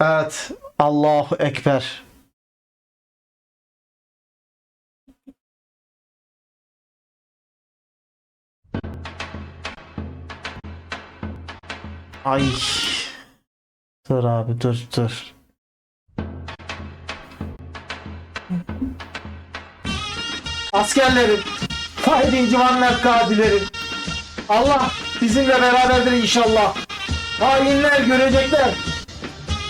Evet. Allahu Ekber. Ay. Dur abi dur dur. Askerlerim, Fahdin civanlar kadilerim. Allah bizimle beraberdir inşallah. Hainler görecekler.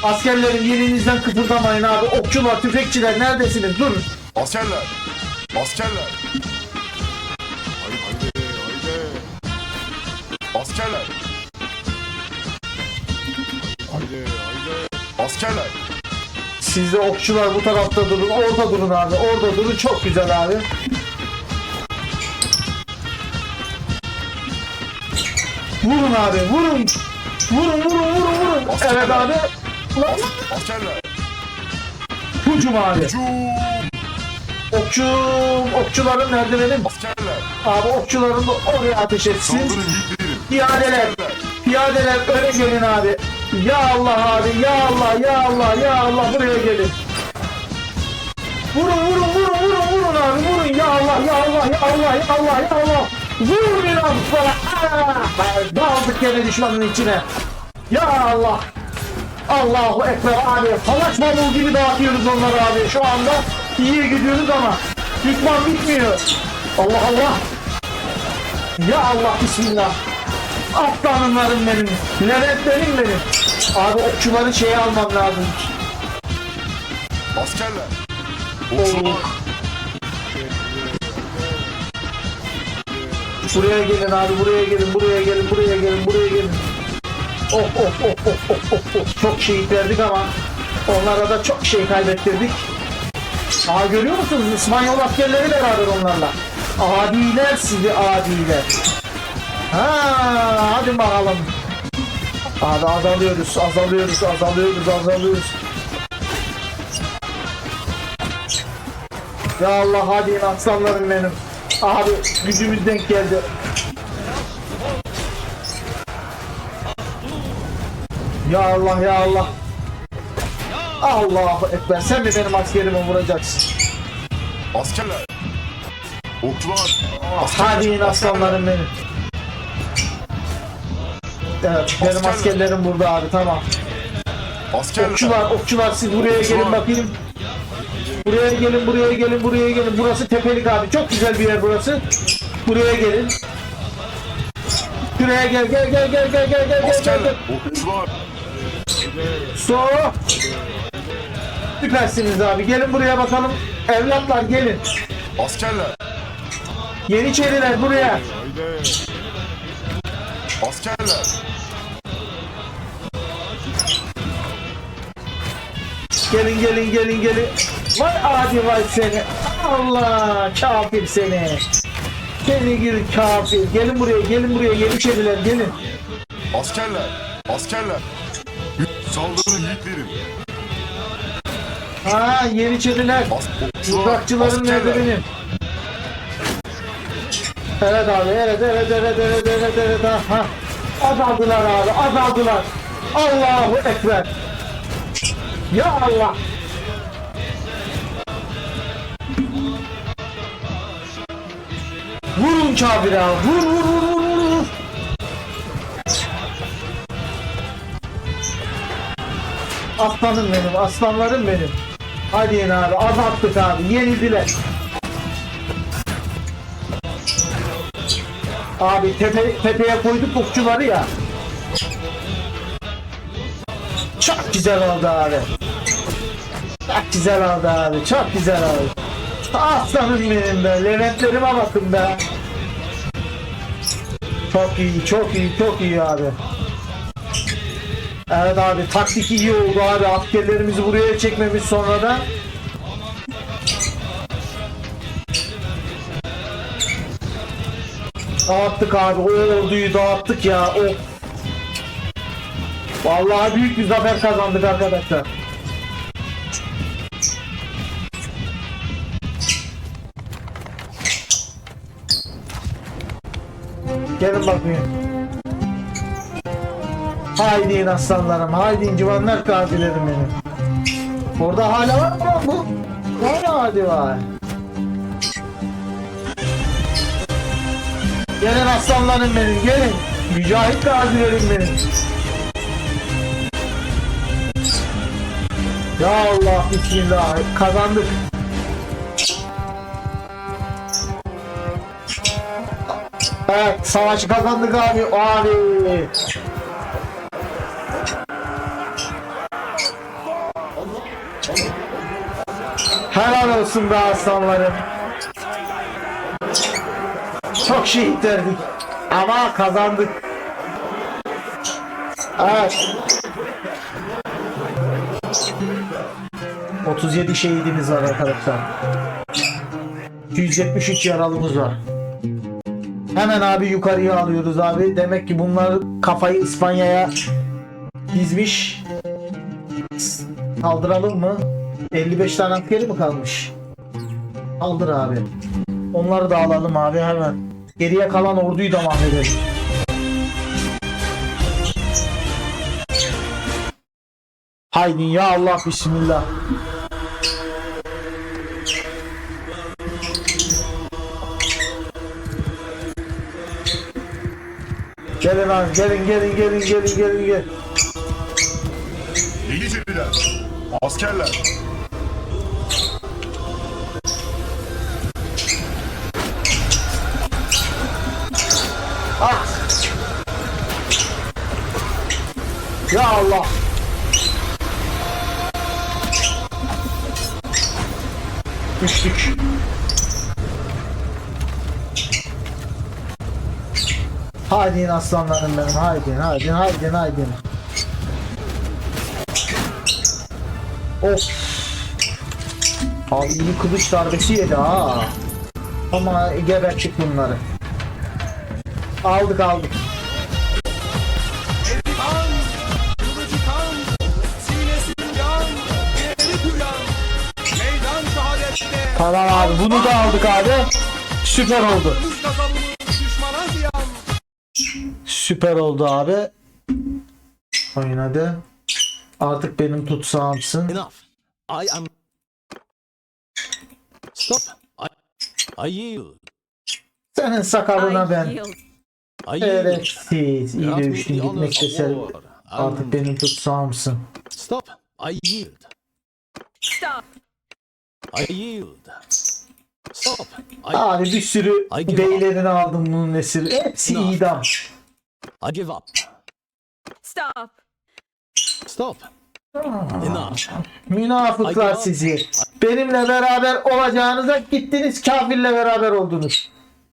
Askerlerim yerinizden kıpırdamayın abi. Okçular, tüfekçiler neredesiniz? Durun. Askerler! Askerler! Haydi haydi haydi! Askerler! Haydi haydi! Askerler! Siz de okçular bu tarafta durun. Orada durun abi. Orada durun. Çok güzel abi. Vurun abi. Vurun. Vurun vurun vurun vurun. Askerler. Evet abi. Askerler! Hücum abi. Cum! Okçum. Okçuların nerede benim? Askerler! Abi okçuların oraya ateş etsin. Saldırın yiğitlerim! Piyadeler. Piyadeler öne gelin abi. Ya Allah abi. Ya Allah. Ya Allah. Ya Allah. Buraya gelin. Vurun vurun vurun vurun vurun abi. Vurun. Ya Allah. Ya Allah. Ya Allah. Ya Allah. Ya Allah. Vur bir. Ah! Daldık gene düşmanın içine. Ya Allah. Allahu Ekber abi. Halaç mamul gibi dağıtıyoruz onları abi. Şu anda iyi gidiyoruz ama düşman bitmiyor. Allah Allah. Ya Allah Bismillah. Aslanımlarım benim. Leventlerim benim. Abi okçuları şeye almam lazım. Askerler! Okçular! Buraya gelin abi buraya gelin buraya gelin buraya gelin buraya gelin. Oh oh oh oh oh oh oh. Çok şehit verdik ama onlara da çok şey kaybettirdik. Aa görüyor musunuz? İspanyol askerleri beraber onlarla. Adiler sizi adiler. Ha, hadi bakalım. Abi azalıyoruz, azalıyoruz, azalıyoruz, azalıyoruz. Ya Allah hadi aslanlarım benim. Abi gücümüz denk geldi. Ya Allah ya Allah. Allahu Ekber. Sen mi benim askerimi vuracaksın? Askerler! Okçular! Hadi in aslanlarım benim. Evet benim Askerler. askerlerim burada abi tamam. Askerler! Okçular okçular siz buraya gelin bakayım. Buraya gelin buraya gelin buraya gelin. Burası tepelik abi. Çok güzel bir yer burası. Buraya gelin. Şuraya gel gel gel gel gel gel gel gel gel. Askerler! Okçular! So. Süpersiniz abi. Gelin buraya bakalım. Evlatlar gelin. Askerler! Yeniçeriler buraya. Askerler! Gelin gelin gelin gelin. Vay adi vay seni. Allah kafir seni. Seni gir kafir. Gelin buraya gelin buraya Yeniçeriler gelin. Askerler! Askerler! Saldırın yiğitlerim! Ha Yeniçeriler. Mızrakçıların nerede benim? Evet abi evet evet evet evet evet evet ha. Azaldılar abi azaldılar. Allahu Ekber. Ya Allah. Vurun kafire vur vur vur. Aslanım benim, aslanlarım benim. Hadi yine abi, azalttık abi, yenildiler. Abi tepe, tepeye koyduk okçuları ya. Çok güzel oldu abi. Çok güzel oldu abi, çok güzel oldu. Aslanım benim be, Leventlerime bakın be. Çok iyi, çok iyi, çok iyi abi. Evet abi taktik iyi oldu abi. Askerlerimizi buraya çekmemiz sonradan. Dağıttık abi. O orduyu dağıttık ya. O. Vallahi büyük bir zafer kazandık arkadaşlar. Gelin bakayım. Haydi aslanlarım, haydi civanlar gazilerim benim. Orada hala var mı bu? Hala hadi var. Gelin aslanlarım benim, gelin. Mücahit gazilerim benim. Ya Allah, bismillah, kazandık. Evet, savaşı kazandık abi, abi. Be aslanlarım. Çok şehit verdik. Ama kazandık. Evet. 37 şehidimiz var arkadaşlar. 273 yaralımız var. Hemen abi yukarıya alıyoruz abi. Demek ki bunlar kafayı İspanya'ya dizmiş. Kaldıralım mı? 55 tane askeri mi kalmış? Kaldır abi. Onları da alalım abi hemen. Geriye kalan orduyu da mahvedelim. Haydi ya Allah bismillah. Gelin abi gelin gelin gelin gelin gelin gelin. Yeniçeriler. Askerler. Ya Allah! Düştük. Haydi aslanlarım benim haydi haydi haydi haydi. Of. Abi iyi kılıç darbesi yedi ha. Ama geberttik bunları. Aldık aldık. Tamam abi bunu da aldık abi. Süper oldu. Süper oldu abi. Oynadı. Artık benim tutsağımsın. Enough. I am. Stop. I. I yield. Senin sakalına I ben. Şerefsiz. İyi dövüştün gitmek war. Artık benim tutsağımsın. Stop. I yield. Stop. I yield. Stop. I. Abi bir sürü give beylerini aldım bunun esiri. Hepsi No. idam. I give up. Stop. Stop. Enough. Münafıklar sizi. Benimle beraber olacağınıza gittiniz kafirle beraber oldunuz.